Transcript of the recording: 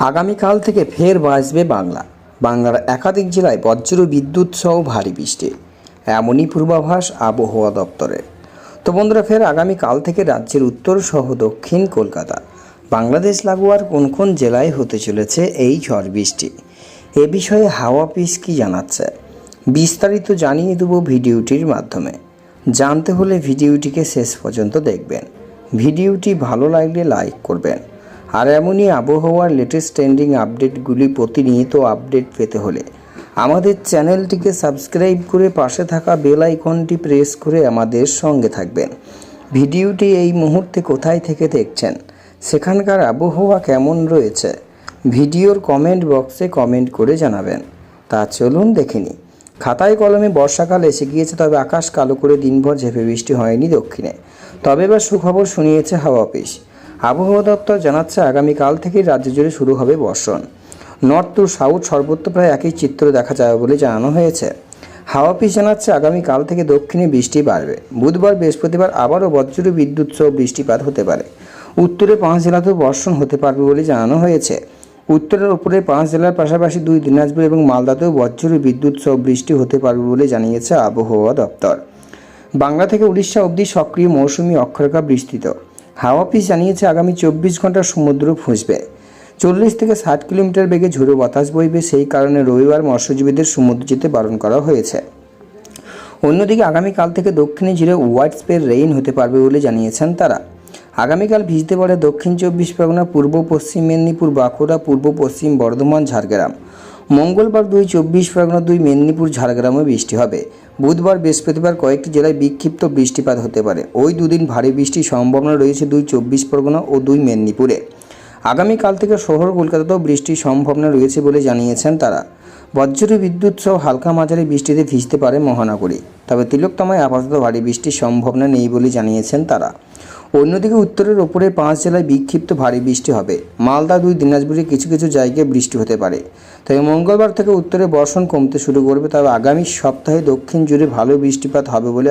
আগামীকাল থেকে ফের বাঁচবে বাংলা। বাংলার একাধিক জেলায় বজ্র বিদ্যুৎ সহ ভারী বৃষ্টি। এমনই পূর্বাভাস আবহাওয়া দপ্তরের। তো বন্ধুরা, ফের আগামীকাল থেকে রাজ্যের উত্তর সহ দক্ষিণ কলকাতা। বাংলাদেশ লাগোয়ার কোন কোন জেলায় হতে চলেছে এই ঝড় বৃষ্টি? এ বিষয়ে হাওয়া পিস কি জানাচ্ছে? বিস্তারিত জানিয়ে দেবো ভিডিওটির মাধ্যমে। জানতে হলে ভিডিওটিকে শেষ পর্যন্ত দেখবেন। ভিডিওটি ভালো লাগলে লাইক করবেন। আর এমনই আবহাওয়ার লেটেস্ট ট্রেন্ডিং আপডেটগুলি প্রতিনিয়ত আপডেট পেতে হলে আমাদের চ্যানেলটিকে সাবস্ক্রাইব করে পাশে থাকা বেল আইকনটি প্রেস করে আমাদের সঙ্গে থাকবেন। ভিডিওটি এই মুহূর্তে কোথায় থেকে দেখছেন, সেখানকার আবহাওয়া কেমন রয়েছে, ভিডিওর কমেন্ট বক্সে কমেন্ট করে জানাবেন। তা চলুন দেখে নিই। খাতায় কলমে বর্ষাকাল এসে গিয়েছে, তবে আকাশ কালো করে দিনভর ঝেঁপে বৃষ্টি হয়নি দক্ষিণে। তবে এবার সুখবর শুনিয়েছে হাওয়া অফিস আবহাওয়া দপ্তর জানাচ্ছে আগামীকাল থেকেই রাজ্য জুড়ে শুরু হবে বর্ষণ। নর্থ টু সাউথ সর্বত্র প্রায় একই চিত্র দেখা যাবে বলে জানানো হয়েছে। হাওয়া অফিস জানাচ্ছে আগামীকাল থেকে দক্ষিণে বৃষ্টি বাড়বে। বুধবার বৃহস্পতিবার আবারও বজ্র বিদ্যুৎ সহ বৃষ্টিপাত হতে পারে। উত্তরে পাঁচ জেলাতেও বর্ষণ হতে পারবে বলে জানানো হয়েছে। উত্তরের ওপরে পাঁচ জেলার পাশাপাশি দুই দিনাজপুর এবং মালদাতেও বজ্র বিদ্যুৎ সহ বৃষ্টি হতে পারবে বলে জানিয়েছে আবহাওয়া দপ্তর। বাংলা থেকে উড়িষ্যা অবধি সক্রিয় মৌসুমি অক্ষরেখা বিস্তৃত। হাওয়া অফিস জানিয়েছে আগামী চব্বিশ ঘণ্টা সমুদ্র ফুঁসবে চল্লিশ থেকে ষাট কিলোমিটার বেগে ঝোড়ো বাতাস বইবে, সেই কারণে রবিবার মৎস্যজীবীদের সমুদ্র যেতে বারণ করা হয়েছে। অন্যদিকে আগামীকাল থেকে দক্ষিণে জুড়ে হোয়াইট স্পের রেইন হতে পারবে বলে জানিয়েছেন তারা। আগামীকাল ভিজতে পারে দক্ষিণ চব্বিশ পরগনা, পূর্ব পশ্চিম মেদিনীপুর, বাঁকুড়া, পূর্ব পশ্চিম বর্ধমান, ঝাড়গ্রাম। মঙ্গলবার দুই চব্বিশ পরগনা দুই মেদিনীপুর ঝাড়গ্রামে বৃষ্টি হবে। বুধবার বৃহস্পতিবার কয়েকটি জেলায় বিক্ষিপ্ত বৃষ্টিপাত হতে পারে। ওই দুদিন ভারী বৃষ্টির সম্ভাবনা রয়েছে দুই চব্বিশ পরগনা ও দুই মেদিনীপুরে। আগামীকাল থেকে শহর কলকাতাতেও বৃষ্টির সম্ভাবনা রয়েছে বলে জানিয়েছেন তারা। বজ্র, বিদ্যুৎ সহ হালকা মাঝারি বৃষ্টিতে ভিজতে পারে মহানগরী। তবে তিলোত্তমায় আপাতত ভারী বৃষ্টির সম্ভাবনা নেই বলে জানিয়েছেন তারা। অন্যদিকে উত্তরের ওপরে পাঁচ জেলায় বিক্ষিপ্ত ভারী বৃষ্টি হবে। মালদা, দুই দিনাজপুরে কিছু কিছু জায়গায় বৃষ্টি হতে পারে। তবে মঙ্গলবার থেকে উত্তরে বর্ষণ কমতে শুরু করবে। তবে আগামী সপ্তাহে দক্ষিণ জুড়ে ভালো বৃষ্টিপাত হবে বলে